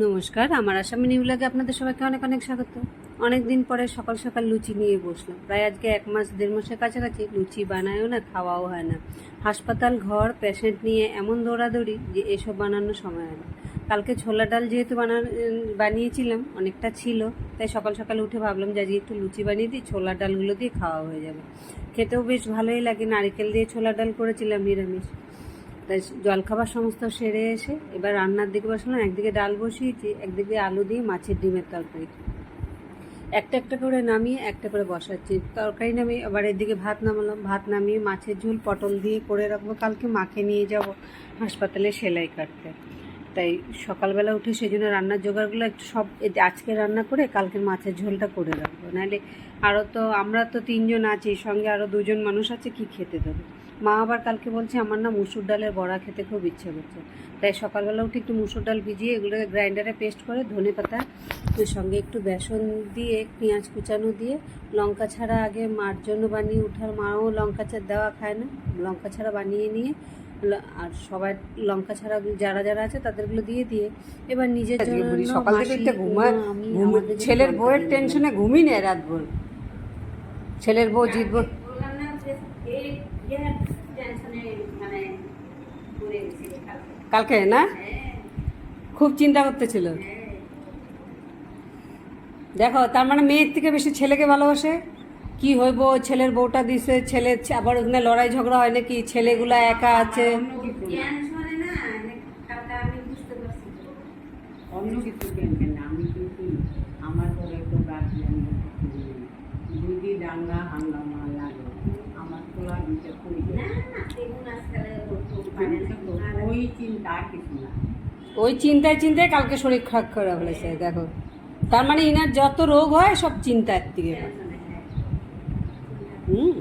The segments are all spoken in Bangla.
নমস্কার, আমার আসামি নিউলাগে আপনাদের সবাইকে অনেক অনেক স্বাগত। অনেক দিন পরে সকাল সকাল লুচি নিয়ে বসলাম। প্রায় আজকে এক মাস, দেড় মাসের কাছাকাছি লুচি বানায়ও না, খাওয়াও হয় না। হাসপাতাল, ঘর, পেশেন্ট নিয়ে এমন দৌড়াদৌড়ি যে এসব বানানোর সময় হয় না। কালকে ছোলা ডাল যেহেতু বানা, বানিয়েছিলাম, অনেকটা ছিল, তাই সকাল সকাল উঠে ভাবলাম, যে একটু লুচি বানিয়ে দিই ছোলার ডালগুলো দিয়ে খাওয়া হয়ে যাবে। খেতেও বেশ ভালোই লাগে, নারকেল দিয়ে ছোলা ডাল করেছিলাম নিরামিষ। তাই জলখাবার সমস্ত সেরে এসে এবার রান্নার দিকে বসলাম। একদিকে ডাল বসিয়েছি, একদিকে আলু দিয়ে মাছের ডিমের তরকারি। একটা একটা করে নামিয়ে একটা করে বসাচ্ছি। তরকারি নামিয়ে আবার এদিকে ভাত নামালাম। ভাত নামিয়ে মাছের ঝোল পটল দিয়ে করে রাখব। কালকে মাকে নিয়ে যাব হাসপাতালে সেলাই কাটতে। তাই সকালবেলা উঠে সেই জন্য রান্নার জোগাড়গুলো একটু সব আজকে রান্না করে কালকের মাছের ঝোলটা করে রাখব। নাহলে আরও তো আমরা তো তিনজন আছি সঙ্গে আরও দুজন মানুষ আছে, কি খেতে দেবে? মা আবার কালকে বলছে, আমার না মুসুর ডালের বড়া খেতে খুব ইচ্ছে করছে। তাই সকালবেলা উঠে একটু মুসুর ডাল ভিজিয়ে এগুলোকে গ্রাইন্ডারে পেস্ট করে ধনে পাতা সঙ্গে একটু বেসন দিয়ে, পেঁয়াজ কুচানো দিয়ে, লঙ্কা ছাড়া আগে মার জন্য বানিয়ে, উঠার মাও লঙ্কা দেওয়া খায় না, লঙ্কা ছাড়া বানিয়ে নিয়ে আর সবাই লঙ্কা ছাড়া যারা যারা আছে তাদেরগুলো দিয়ে দিয়ে এবার নিজের সকাল থেকে ঘুমায়। ছেলের বউয়ের টেনশনে ঘুমই নেই রাত ভোর। ছেলের বউ জিতবো কালকে না? খুব চিন্তা করতেছিল। দেখো তার মানে মেয়ের থেকে বেশি ছেলেকে ভালোবাসে? কি হইব? ছেলের বউটা দিছে ছেলে আবার ওখানে লড়াই ঝগড়া হয় নাকি? ছেলেগুলা একা আছে? অন্য কিছু টেনশন আমি কিন্তু আমার ঘরে তো গার্জিয়ান যদি দাঙ্গা হাঙ্গামা লাগে আমার তোলা দিতে করি। ওই চিন্তা আর কিছু না। ওই চিন্তায় চিন্তায় কালকে শরীর খারাপ করে ফেলেছে দেখো। তার মানে ইনার যত রোগ হয় সব চিন্তার থেকে হুম।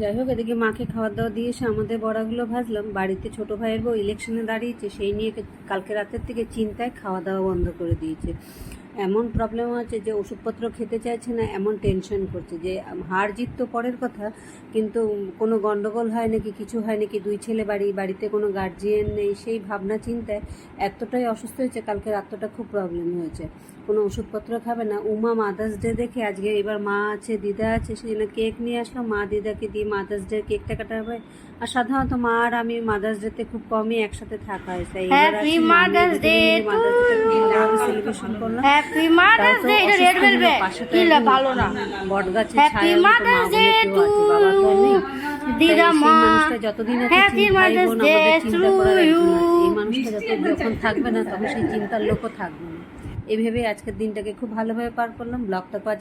যাই হোক, এদিকে মাকে খাওয়া দাওয়া দিয়ে এসে আমাদের বড়াগুলো ভাজলাম। বাড়িতে ছোট ভাইয়ের বউ ইলেকশনে দাঁড়িয়েছে, সেই নিয়ে কালকে রাতের থেকে চিন্তায় খাওয়া দাওয়া বন্ধ করে দিয়েছে। এমন প্রবলেম আছে যে ওষুধপত্র খেতে চাইছে না এমন টেনশন করছে যে হার জিত তো পরের কথা কিন্তু কোনো গন্ডগোল হয় নাকি কিছু হয় নাকি দুই ছেলে বাড়ি বাড়িতে কোনো গার্জিয়ান নেই সেই ভাবনা চিন্তায় এতটাই অসুস্থ হয়েছে কালকে রাতটা খুব প্রবলেম হয়েছে। কোনো ওষুধপত্র খাবে না। উমা মাদার্স ডে দেখে আজকে এবার মা আছে দিদা আছে সেই জন্য কেক নিয়ে আসলো মা দিদাকে দিয়ে মাদার্স ডে কেকটা কাটা হবে। আর সাধারণত মা আর আমি মাদার্স ডেতে খুব কমই একসাথে থাকা হয়। তাই celebration করলাম। হ্যাপি মাদার্স ডে এটা রেড ভেলভেট ভালো না। হ্যাপি মাদার্স ডে টু দিদা মা। যতদিন আছে happy mother's day to you একজন আছে। এই মানুষটা যত যখন থাকবে না তখন সেই চিন্তার লোকও থাকবে না। এইভাবে আজকের দিনটাকে খুব ভালোভাবে পার করলাম। ব্লগটা